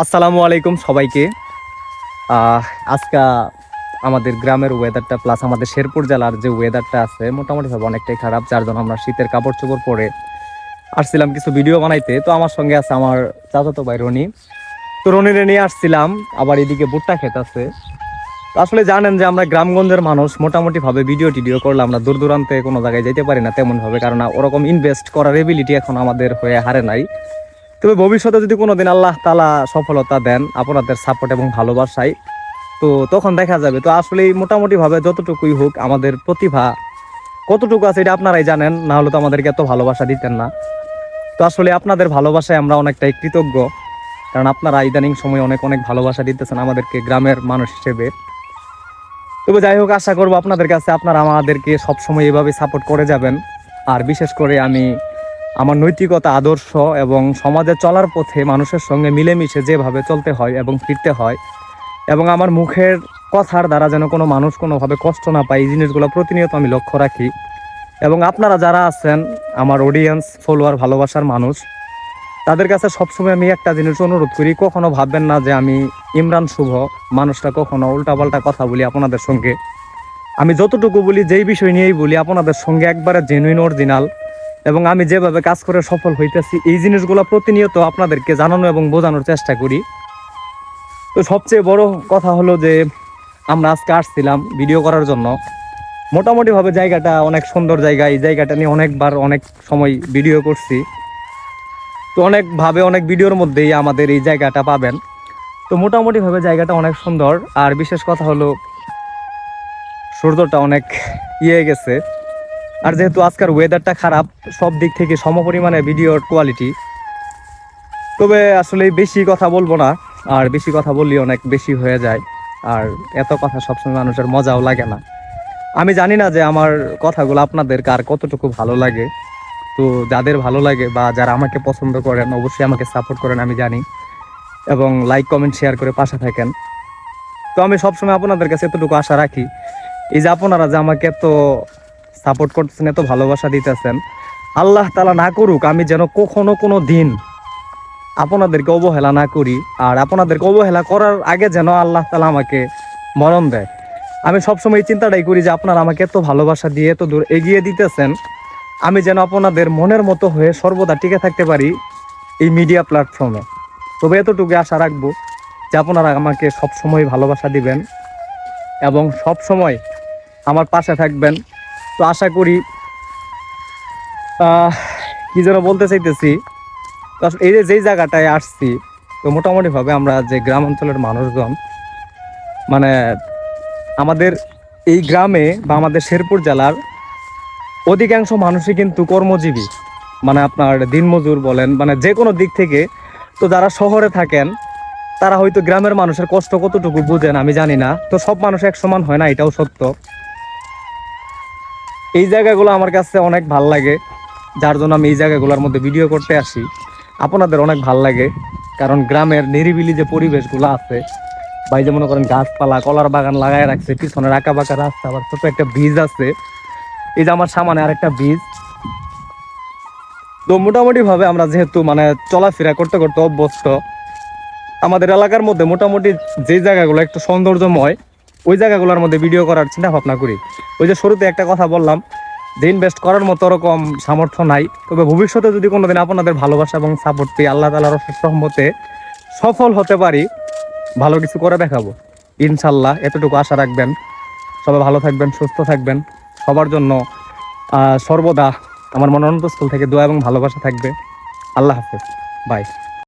আসসালামু আলাইকুম সবাইকে। আজকে আমাদের গ্রামের ওয়েদারটা প্লাস আমাদের শেরপুর জেলার যে ওয়েদারটা আছে, মোটামুটিভাবে অনেকটাই খারাপ, যার জন্য আমরা শীতের কাপড় চোপড় পরে আসছিলাম কিছু ভিডিও বানাইতে। তো আমার সঙ্গে আছে আমার চাচাতো ভাই রনি। তো রনিরে নিয়ে আসছিলাম, আবার এদিকে ভুট্টা খেত আছে। আসলে জানেন যে আমরা গ্রামগঞ্জের মানুষ, মোটামুটিভাবে ভিডিও টিডিও করলে আমরা দূর দূরান্তে কোনো জায়গায় যেতে পারি না তেমনভাবে, কারণ ওরকম ইনভেস্ট করার এবিলিটি এখন আমাদের হয়ে হারে নাই। তবে ভবিষ্যতে যদি কোনোদিন আল্লাহ তালা সফলতা দেন, আপনাদের সাপোর্ট এবং ভালোবাসায় তো তখন দেখা যাবে। তো আসলে মোটামুটিভাবে যতটুকুই হোক আমাদের প্রতিভা কতটুকু আছে এটা আপনারাই জানেন, না হলে তো আমাদেরকে এত ভালোবাসা দিতেন না। তো আসলে আপনাদের ভালোবাসায় আমরা অনেকটাই কৃতজ্ঞ, কারণ আপনারা ইদানিং সময় অনেক অনেক ভালোবাসা দিতেছেন আমাদেরকে গ্রামের মানুষ হিসেবে। তবে যাই হোক, আশা করব আপনাদের কাছে আপনারা আমাদেরকে সবসময় এভাবে সাপোর্ট করে যাবেন। আর বিশেষ করে আমি আমার নৈতিকতা, আদর্শ এবং সমাজে চলার পথে মানুষের সঙ্গে মিলেমিশে যেভাবে চলতে হয় এবং ফিরতে হয় এবং আমার মুখের কথার দ্বারা যেন কোনো মানুষ কোনোভাবে কষ্ট না পায়, এই জিনিসগুলো প্রতিনিয়ত আমি লক্ষ্য রাখি। এবং আপনারা যারা আছেন, আমার অডিয়েন্স ফলোয়ার ভালোবাসার মানুষ, তাদের কাছে সবসময় আমি একটা জিনিস অনুরোধ করি, কখনো ভাববেন না যে আমি ইমরান শুভ, মানুষটা কখনো উল্টাপাল্টা কথা বলি আপনাদের সঙ্গে। আমি যতটুকু বলি, যেই বিষয় নিয়েই বলি, আপনাদের সঙ্গে একবারে জেনুইন অরিজিনাল এবং আমি যেভাবে কাজ করে সফল হইতেছি, এই জিনিসগুলো প্রতিনিয়ত আপনাদেরকে জানানো এবং বোঝানোর চেষ্টা করি। তো সবচেয়ে বড় কথা হলো যে, আমরা আজকে আসছিলাম ভিডিও করার জন্য। মোটামুটিভাবে জায়গাটা অনেক সুন্দর জায়গা, এই জায়গাটা নিয়ে অনেকবার অনেক সময় ভিডিও করছি। তো অনেকভাবে অনেক ভিডিওর মধ্যেই আমাদের এই জায়গাটা পাবেন। তো মোটামুটিভাবে জায়গাটা অনেক সুন্দর, আর বিশেষ কথা হলো, সূর্যটা অনেক ইয়ে গেছে। আর যেহেতু আজকের ওয়েদারটা খারাপ, সব দিক থেকে সমপরিমাণে ভিডিওর কোয়ালিটি তবে আসলে বেশি কথা বলব না, আর বেশি কথা বললে অনেক বেশি হয়ে যায়, আর এত কথা সবসময় মানুষের মজাও লাগে না। আমি জানি না যে আমার কথাগুলো আপনাদের কার কতটুকু ভালো লাগে। তো যাদের ভালো লাগে বা যারা আমাকে পছন্দ করেন, অবশ্যই আমাকে সাপোর্ট করেন, আমি জানি। এবং লাইক কমেন্ট শেয়ার করে পাশে থাকেন। তো আমি সবসময় আপনাদের কাছে এতটুকু আশা রাখি। এই যে আপনারা যে আমাকে এত সাপোর্ট করতেছেন, এত ভালোবাসা দিতেছেন। আল্লাহ তালা না করুক, আমি যেন কখনো কোনো দিন আপনাদেরকে অবহেলা না করি, আর আপনাদেরকে অবহেলা করার আগে যেন আল্লাহ তালা আমাকে মরণ দেয়। আমি সবসময় এই চিন্তাটাই করি যে আপনারা আমাকে এত ভালোবাসা দিয়ে এত দূর এগিয়ে দিতেছেন। আমি যেন আপনাদের মনের মতো হয়ে সর্বদা টিকে থাকতে পারি এই মিডিয়া প্ল্যাটফর্মে। তবে এতটুকু আশা রাখব যে আপনারা আমাকে সবসময় ভালোবাসা দিবেন এবং সব সময় আমার পাশে থাকবেন। তো আশা করি কি যেন বলতে চাইতেছি, তো এই যে যেই জায়গাটায় আসছি, তো মোটামুটিভাবে আমরা যে গ্রাম অঞ্চলের মানুষজন মানে আমাদের এই গ্রামে বা আমাদের শেরপুর জেলার অধিকাংশ মানুষই কিন্তু কর্মজীবী। মানে আপনার দিনমজুর বলেন মানে যে কোনো দিক থেকে, তো যারা শহরে থাকেন, তারা হয়তো গ্রামের মানুষের কষ্ট কতটুকু বুঝেন আমি জানি না। তো সব মানুষ এক সমান হয় না, এটাও সত্য। এই জায়গাগুলো আমার কাছে অনেক ভালো লাগে, যার জন্য আমি এই জায়গাগুলোর মধ্যে ভিডিও করতে আসি। আপনাদের অনেক ভালো লাগে, কারণ গ্রামের নিরিবিলি যে পরিবেশগুলো আছে, বা এই যে মনে করেন গাছপালা, কলার বাগান লাগায় রাখছে পিছনে আঁকা বাঁকা রাস্তা, আবার ছোট একটা ব্রিজ আছে। এই যে আমার সামনে আরেকটা ব্রিজ তো মোটামুটিভাবে আমরা যেহেতু মানে চলাফেরা করতে করতে অভ্যস্ত, আমাদের এলাকার মধ্যে মোটামুটি যে জায়গাগুলো একটু সৌন্দর্যময় ওই জায়গাগুলোর মধ্যে ভিডিও করার চিন্তা ভাবনা করি। ওই যে শুরুতে একটা কথা বললাম, যে ইনভেস্ট করার মতো ওরকম সামর্থ্য নাই, তবে ভবিষ্যতে যদি কোনোদিন আপনাদের ভালোবাসা এবং সাপোর্ট পেয়ে আল্লাহ তালার রহমতে সফল হতে পারি, ভালো কিছু করে দেখাবো। ইনশাল্লাহ এতটুকু আশা রাখবেন। সবাই ভালো থাকবেন, সুস্থ থাকবেন। সবার জন্য সর্বদা আমার মনোনন্দস্থল থেকে দোয়া এবং ভালোবাসা থাকবে। আল্লাহ হাফেজ। বাই